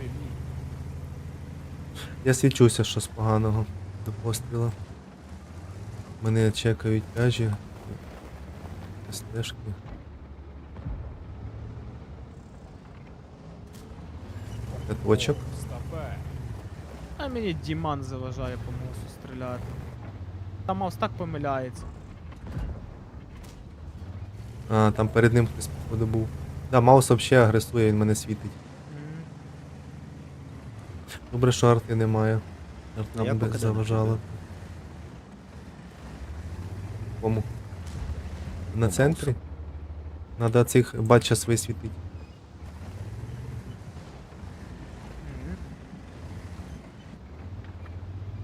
Мій. Я свічуся, що з поганого до постріла. Мене чекають тяжі. Стежки. Стопе. А мені Діман заважає по мусу стріляти. Там Маус так помиляється. А, там перед ним хтось походу був. Да, маус взагалі агресує, він мене світить. Добре, що арти немає. Арта Я буде поки не заважала. Кому? На центрі? Надо цих бача свої світить.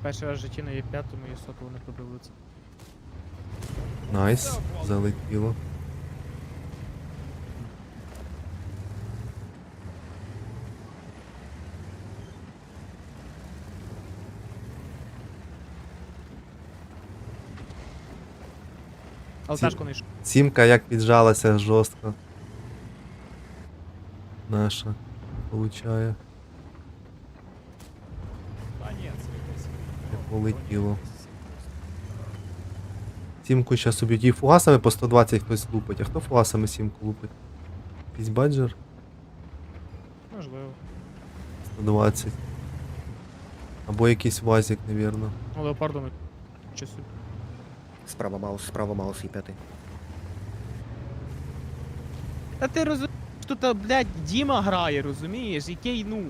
Перший раз в житті на Є5 мою сотову не пробив лице. Найс, залетіло. Тежко не йшов. Сімка як піджалася жорстко. Наша. Получає. Як полетіло. Сімку зараз уб'ють. І фугасами по 120 хтось лупить. А хто фугасами сімку лупить? Якийсь баджер? Можливо. 120. Або якийсь вазик, навірно. Ну, леопарду часу. Справа маус, справа маус і п'ятий. Та ти розумієш, тут, блядь, Діма грає, розумієш? Який, ну.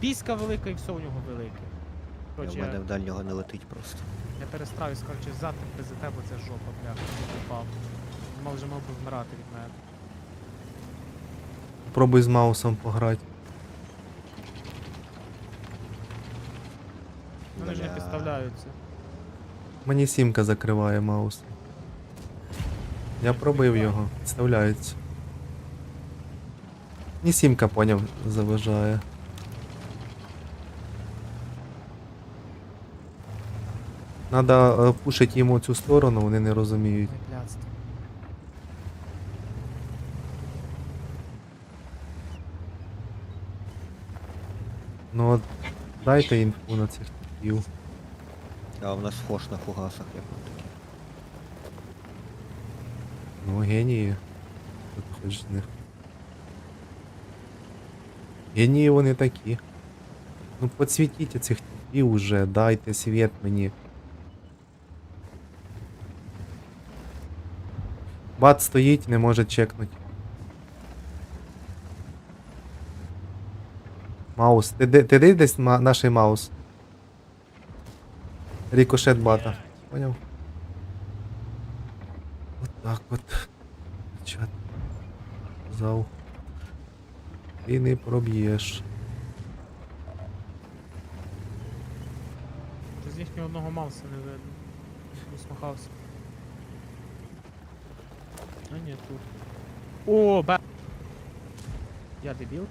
Піська велика і все у нього велике. У мене я, в дальнього не летить просто. я перестраюсь, коротше, за тим ПЗТ, бо це жопа, бля, попав. Мав вже мав би вмирати від мене. Пробуй з маусом пограти. Вони ж не Бля. підставляються. Мені сімка закриває маус. Я пробив його, підставляється. Ні сімка поняв, заважає. Надо е, пушити йому цю сторону, вони не розуміють. Ну от дайте інфу на цих типів. А у нас фош на фугасах, як вони такі. Ну, генії. Хоч з них. Генії вони такі. Ну подсвітіть цих типів уже, дайте світ мені. Бат стоїть, не може чекнути. Маус, ти, ти де десь маус? Рікошет бата. Поняв? Вот так от. Чат. Зал. Ти не проб'єш. З їхнього одного мавса не видно. Усмахався. А ні, тут. О, бе. Я дебіл.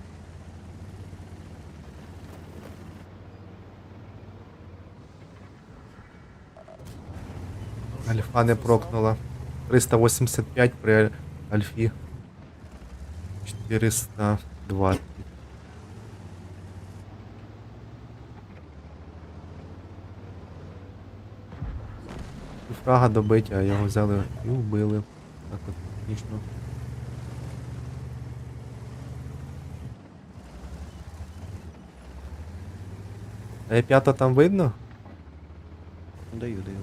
Альфа не прокнула. 385 при альфі. 420. Фрага добить, а його взяли і вбили. Так от технічно. А п'ята там видно? Даю, даю.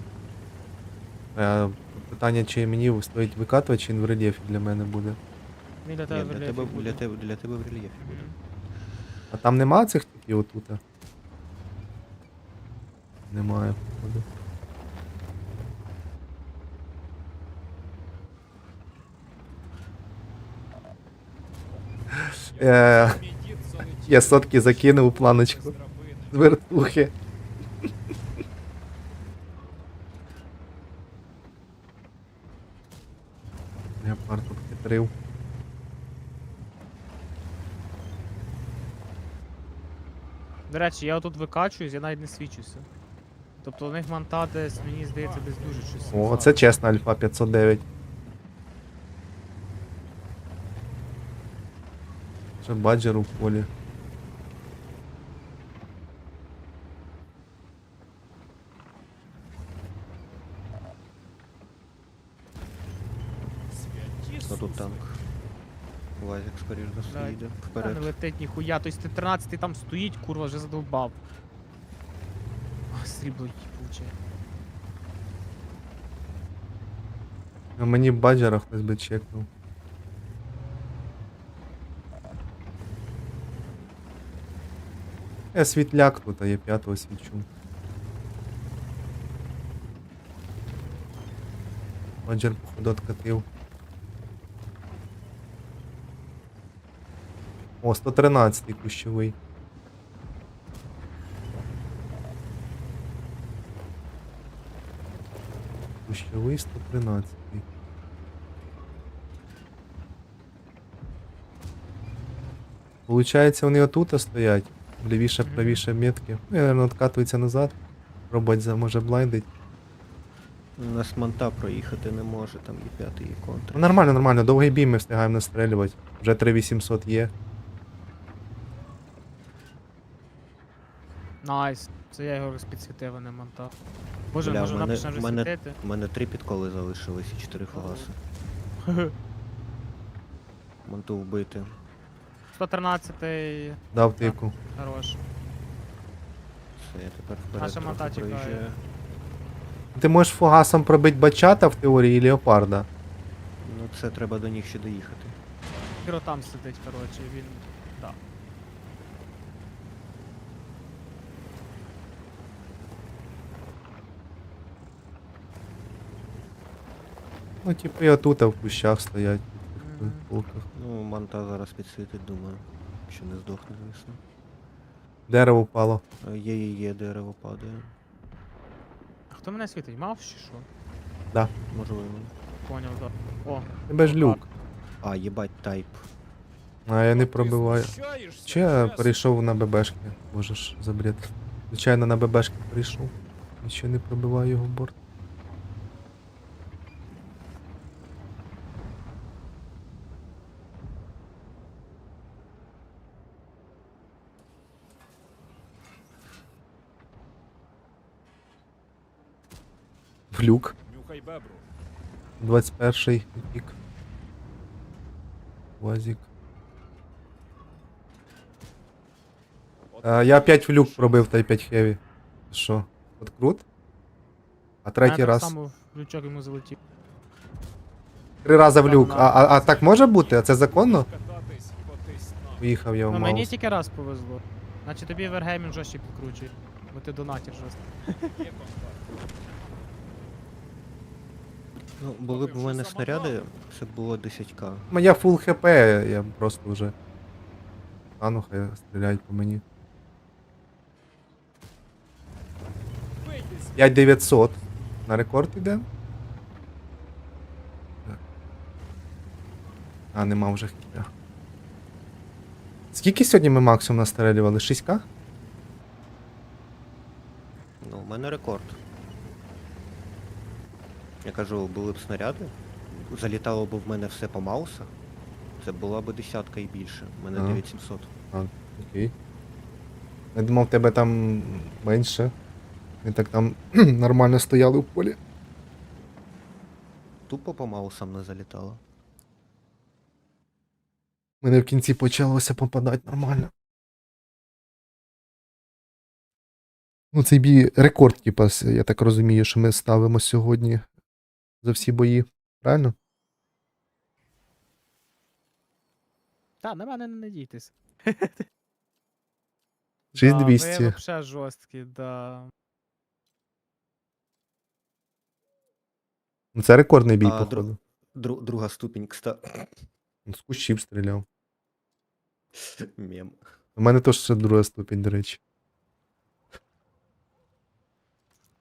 Е, питання, чи мені стоїть викатувати, чи він в рельєфі для мене буде. Він для Ні, тебе в для рельєфі тебе, буде. для тебе, для тебе в рельєфі буде. А там нема цих типів отут? Немає, походу. Е, я сотки закинув планочку. З вертухи. Я пар тут. До речі, я тут викачуюсь, я навіть не свічуся. Тобто у них манта десь, мені здається, десь дуже щось. О, це чесно, Альфа 509. Ще баджер у полі. Вазик, скоріш за все, їде вперед. не летить ніхуя, тобто ти 13 там стоїть, курва, вже задовбав. Срібло їбуче. А мені баджера хтось би чекнув. Я світляк тут, а я п'ятого свічу. Баджер, походу, откатив. О, 113 кущовий. Кущовий 113. Получається, вони отут стоять. Лівіше, правіше метки. Ну, я, наверное, откатується назад. Робить за може блайдить. У нас манта проїхати не може, там є п'ятий і контр. Ну нормально, нормально, довгий бій ми встигаємо настрелювати. Вже 3800 є. Найс. Це я його розпідсвітив, а не монтав. Боже, Бля, може мене- напишемо в мене- розсвітити? У мене три підколи залишились і чотири фугаси. Манту вбити. 113 Дав тику. хорош. Все, я тепер вперед Наша трохи манта чекає. проїжджаю. Ти можеш фугасом пробити бачата в теорії і леопарда. Ну це треба до них ще доїхати. Кіро там сидить, коротше, він. Да. Ну, типу, і отут в кущах стоять. в полках. Ну, манта зараз підсвітить, думаю. Що не здохне, звісно. Дерево впало. Е, Є, є, є, дерево падає. А хто мене світить? Мав чи що? Можливо. Поняв, да. О, Тебе ж люк. А, їбать тайп. А я не пробиваю. Чи я перейшов на ББшки? Можеш забред. Звичайно, на ББшки перейшов. Нічого не пробиваю його борт. В люк. Нюхай бебру. 21 пік. Вазик. А, я опять в люк пробив та й 5 хеві. Що? От крут? А третій раз. Само в лючок йому залетів. Три рази в люк. А, а, а так може бути? А це законно? Поїхав я в Ну мені тільки раз повезло. Значить тобі Вергеймін жорстче підкручує. Бо ти донатір жорстко. Ну, були б у мене снаряди, це було 10к. Моя фул хп, я просто вже. Стану, хай стріляють по мені. Вийди з 5900. На рекорд іде? А, нема вже хіля. Скільки сьогодні ми максимум настрелювали? 6к? Ну, у мене рекорд. Я кажу, були б снаряди, залітало б в мене все по маусах, це була б десятка і більше. У мене Ага. 9700. А, окей. Я думав, тебе там менше. Ми так там нормально стояли в полі. Тупо по маусам не залітало. Мене в кінці почалося попадати нормально. Ну, цей бій рекорд, типа, с- я так розумію, що ми ставимо сьогодні за всі бої. Правильно? Та, на мене не надійтесь. 6200. Да, ви взагалі жорсткі, да. Ну, Це рекордний бій, А, походу. Дру- друга ступінь, кста. Ну, З кущів стріляв. Мем. У мене теж ще друга ступінь, до речі.